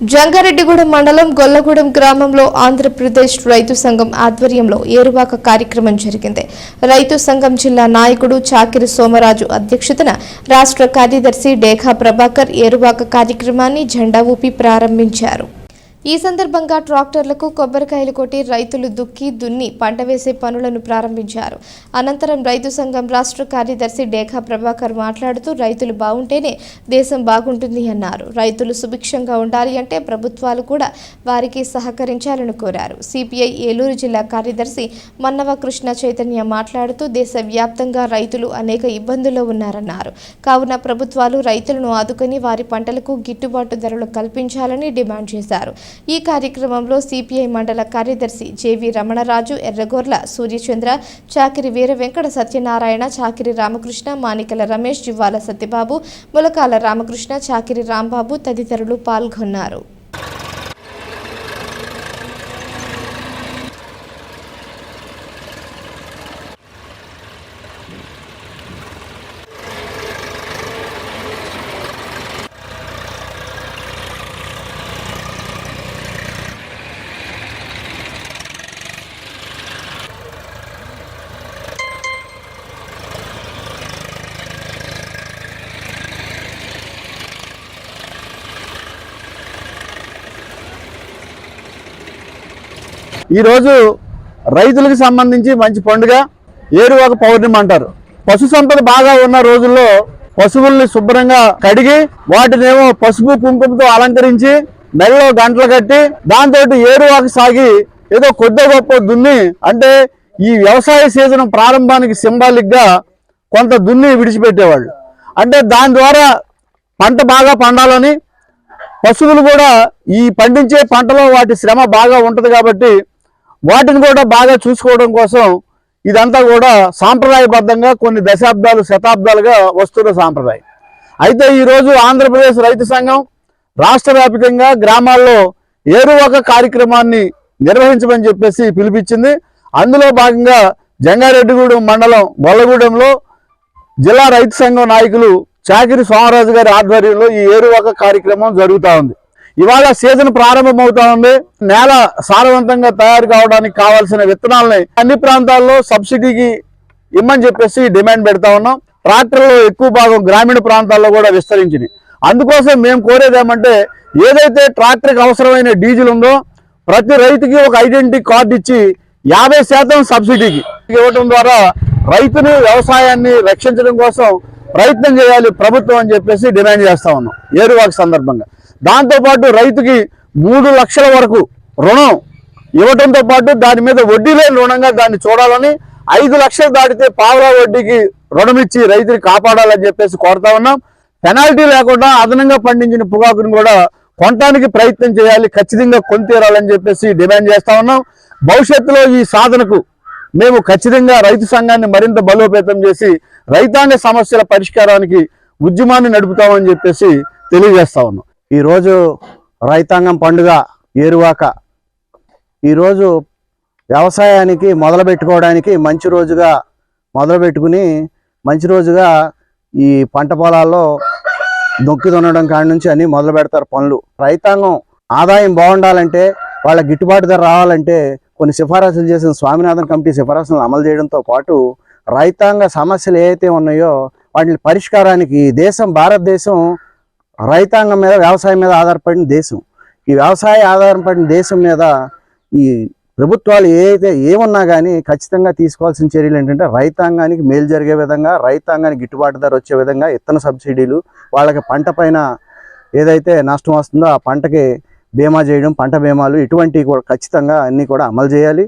జంగారెడ్డిగూడెం మండలం గొల్లగూడెం గ్రామంలో ఆంధ్రప్రదేశ్ రైతు సంఘం ఆధ్వర్యంలో ఏరువాక కార్యక్రమం జరిగింది. రైతు సంఘం జిల్లా నాయకుడు చాకిరి సోమరాజు అధ్యక్షతన రాష్ట్ర కార్యదర్శి డేఖా ప్రభాకర్ ఏరువాక కార్యక్రమాన్ని జెండా ఊపి ప్రారంభించారు. ఈ సందర్భంగా ట్రాక్టర్లకు కొబ్బరికాయలు కొట్టి రైతులు దుక్కి దున్ని పంట వేసే పనులను ప్రారంభించారు. అనంతరం రైతు సంఘం రాష్ట్ర కార్యదర్శి డేఖా ప్రభాకర్ మాట్లాడుతూ రైతులు బాగుంటేనే దేశం బాగుంటుంది అన్నారు. రైతులు సుభిక్షంగా ఉండాలి అంటే ప్రభుత్వాలు కూడా వారికి సహకరించాలని కోరారు. సిపిఐ ఏలూరు జిల్లా కార్యదర్శి మన్నవ కృష్ణ చైతన్య మాట్లాడుతూ దేశవ్యాప్తంగా రైతులు అనేక ఇబ్బందుల్లో ఉన్నారన్నారు. కావున ప్రభుత్వాలు రైతులను ఆదుకొని వారి పంటలకు గిట్టుబాటు ధరలు కల్పించాలని డిమాండ్ చేశారు. ఈ కార్యక్రమంలో సిపిఐ మండల కార్యదర్శి జేవి రమణరాజు ఎర్రగోర్ల సూర్యచంద్ర చాకిరి వీర వెంకట సత్యనారాయణ చాకిరి రామకృష్ణ మానికల రమేష్ జివ్వాల సత్యబాబు ములకాల రామకృష్ణ చాకిరి రాంబాబు తదితరులు పాల్గొన్నారు. ఈరోజు రైతులకు సంబంధించి మంచి పండుగ ఏరువాక పౌర్ణిమ అంటారు. పశు సంపద బాగా ఉన్న రోజుల్లో పశువుల్ని శుభ్రంగా కడిగి వాటినేమో పసుపు కుంకుమతో అలంకరించి మెడలో గంటలు కట్టి దాంతో ఏరువాక సాగి ఏదో కొద్ది గొప్ప దున్ని అంటే ఈ వ్యవసాయ సీజన్ ప్రారంభానికి సింబాలిక్గా కొంత దున్ని విడిచిపెట్టేవాళ్ళు. అంటే దాని ద్వారా పంట బాగా పండాలని పశువులు కూడా ఈ పండించే పంటలో వాటి శ్రమ బాగా ఉంటుంది కాబట్టి వాటిని కూడా బాగా చూసుకోవడం కోసం ఇదంతా కూడా సాంప్రదాయబద్ధంగా కొన్ని దశాబ్దాలు శతాబ్దాలుగా వస్తున్న సాంప్రదాయం. అయితే ఈరోజు ఆంధ్రప్రదేశ్ రైతు సంఘం రాష్ట్ర వ్యాప్తంగా గ్రామాల్లో ఏరువక కార్యక్రమాన్ని నిర్వహించమని చెప్పేసి పిలిపించింది. అందులో భాగంగా జంగారెడ్డిగూడెం మండలం గొల్లగూడెంలో జిల్లా రైతు సంఘం నాయకులు చాకిరి సోమరాజు గారి ఆధ్వర్యంలో ఈ ఏరువాక కార్యక్రమం జరుగుతూ ఉంది. ఇవాళ సీజన్ ప్రారంభమవుతా ఉంది. నేల సారవంతంగా తయారు కావడానికి కావాల్సిన విత్తనాలని అన్ని ప్రాంతాల్లో సబ్సిడీకి ఇమ్మని చెప్పేసి డిమాండ్ పెడతా ఉన్నాం. ట్రాక్టర్లు ఎక్కువ భాగం గ్రామీణ ప్రాంతాల్లో కూడా విస్తరించింది అందుకోసం మేము కోరేది ఏమంటే ఏదైతే ట్రాక్టర్కి అవసరమైన డీజిల్ ఉందో ప్రతి రైతుకి ఒక ఐడెంటిటీ కార్డు ఇచ్చి యాభై శాతం సబ్సిడీకి ఇవ్వడం ద్వారా రైతుని వ్యవసాయాన్ని రక్షించడం కోసం ప్రయత్నం చేయాలి ప్రభుత్వం అని చెప్పేసి డిమాండ్ చేస్తా ఉన్నాం. ఏరువాక సందర్భంగా. దాంతోపాటు రైతుకి మూడు లక్షల వరకు రుణం ఇవ్వడంతో పాటు దాని మీద వడ్డీ లేని రుణంగా దాన్ని చూడాలని ఐదు లక్షలు దాటితే పావులా వడ్డీకి రుణం ఇచ్చి రైతుని కాపాడాలని చెప్పేసి కోరుతా ఉన్నాం. పెనాల్టీ లేకుండా అదనంగా పండించిన పొగాకుని కూడా కొనటానికి ప్రయత్నం చేయాలి ఖచ్చితంగా కొనితీరాలని చెప్పేసి డిమాండ్ చేస్తా ఉన్నాం. భవిష్యత్తులో ఈ సాధనకు మేము ఖచ్చితంగా రైతు సంఘాన్ని మరింత బలోపేతం చేసి రైతాంగ సమస్యల పరిష్కారానికి ఉద్యమాన్ని నడుపుతామని చెప్పేసి తెలియజేస్తా ఉన్నాం. ఈరోజు రైతాంగం పండుగ ఏరువాక. ఈరోజు వ్యవసాయానికి మొదలు పెట్టుకోవడానికి మంచి రోజుగా మొదలు పెట్టుకుని మంచి రోజుగా ఈ పంట పొలాల్లో దొక్కి దున్నడం కాడి నుంచి అన్ని మొదలు పెడతారు పనులు. రైతాంగం ఆదాయం బాగుండాలంటే వాళ్ళ గిట్టుబాటు ధర రావాలంటే కొన్ని సిఫారసులు చేసిన స్వామినాథన్ కమిటీ సిఫారసులను అమలు చేయడంతో పాటు రైతాంగ సమస్యలు ఏవైతే ఉన్నాయో వాటి పరిష్కారానికి ఈ దేశం భారతదేశం రైతాంగం మీద వ్యవసాయం మీద ఆధారపడిన దేశం. ఈ వ్యవసాయ ఆధారపడిన దేశం మీద ఈ ప్రభుత్వాలు ఏదైతే ఏమున్నా కానీ ఖచ్చితంగా తీసుకోవాల్సిన చర్యలు ఏంటంటే రైతాంగానికి మేలు జరిగే విధంగా రైతాంగానికి గిట్టుబాటు ధర వచ్చే విధంగా ఇత్తన సబ్సిడీలు వాళ్ళకి పంట పైన ఏదైతే నష్టం వస్తుందో ఆ పంటకి బీమా చేయడం పంట బీమాలు ఇటువంటివి కూడా ఖచ్చితంగా అన్నీ కూడా అమలు చేయాలి.